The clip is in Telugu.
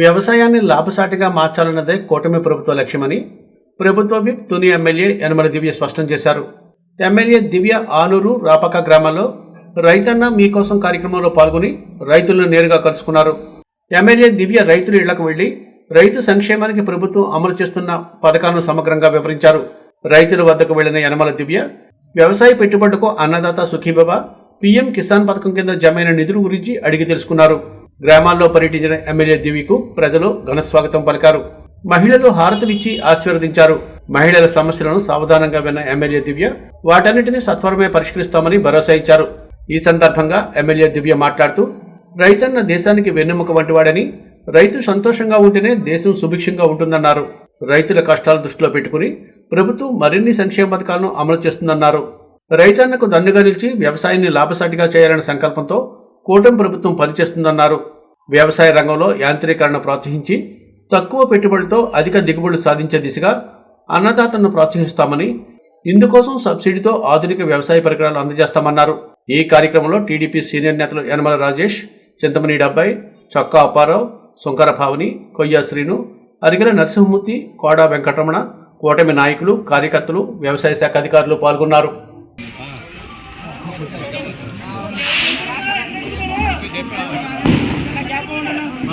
వ్యవసాయాన్ని లాభసాటిగా మార్చాలన్నదే కూటమి ప్రభుత్వ లక్ష్యమని ప్రభుత్వ విప్ తుని ఎమ్మెల్యే యనమల దివ్య స్పష్టం చేశారు. ఎమ్మెల్యే దివ్య ఆనూరు రాపక గ్రామాల్లో రైతన్న మీకోసం కార్యక్రమంలో పాల్గొని రైతులను నేరుగా కలుసుకున్నారు. ఎమ్మెల్యే దివ్య రైతుల ఇళ్ళకు వెళ్ళి రైతు సంక్షేమానికి ప్రభుత్వం అమలు చేస్తున్న పథకాలను సమగ్రంగా వివరించారు. రైతుల వద్దకు వెళ్ళిన యనమల దివ్య వ్యవసాయ పెట్టుబడులకు అన్నదాత సుఖీబాబా పీఎం కిసాన్ పథకం కింద జమైన నిధుల గురించి అడిగి తెలుసుకున్నారు. గ్రామాల్లో పర్యటించిన ఎమ్మెల్యే దివికు ప్రజలు ఘనస్వాగతం పలికారు. మహిళలు హారతులిచ్చి ఆశీర్వదించారు. మహిళల సమస్యలను సావధానంగా విన్న ఎమ్మెల్యే దివ్య వాటన్నిటిని సత్వరమే పరిష్కరిస్తామని భరోసా ఇచ్చారు. ఈ సందర్భంగా ఎమ్మెల్యే దివ్య మాట్లాడుతూ రైతన్న దేశానికి వెన్నెముక వంటివాడని రైతు సంతోషంగా ఉంటేనే దేశం సుభిక్షంగా ఉంటుందన్నారు. రైతుల కష్టాలు దృష్టిలో పెట్టుకుని ప్రభుత్వం మరిన్ని సంక్షేమ పథకాలను అమలు చేస్తుందన్నారు. రైతన్నకు దన్నుగా నిలిచి వ్యవసాయాన్ని లాభసాటిగా చేయాలనే సంకల్పంతో కూటమి ప్రభుత్వం పనిచేస్తుందన్నారు. వ్యవసాయ రంగంలో యాంత్రీకరణ ప్రోత్సహించి తక్కువ పెట్టుబడితో అధిక దిగుబడులు సాధించే దిశగా అన్నదాతలను ప్రోత్సహిస్తామని ఇందుకోసం సబ్సిడీతో ఆధునిక వ్యవసాయ పరికరాలు అందజేస్తామన్నారు. ఈ కార్యక్రమంలో టీడీపీ సీనియర్ నేతలు యనమల రాజేష్ చింతమణి డబ్బాయి చొక్కా అప్పారావు సుంకర భావని కొయ్య శ్రీను అరిగల నరసింహమూర్తి కోడా వెంకటరమణ కూటమి నాయకులు కార్యకర్తలు వ్యవసాయ శాఖ అధికారులు పాల్గొన్నారు.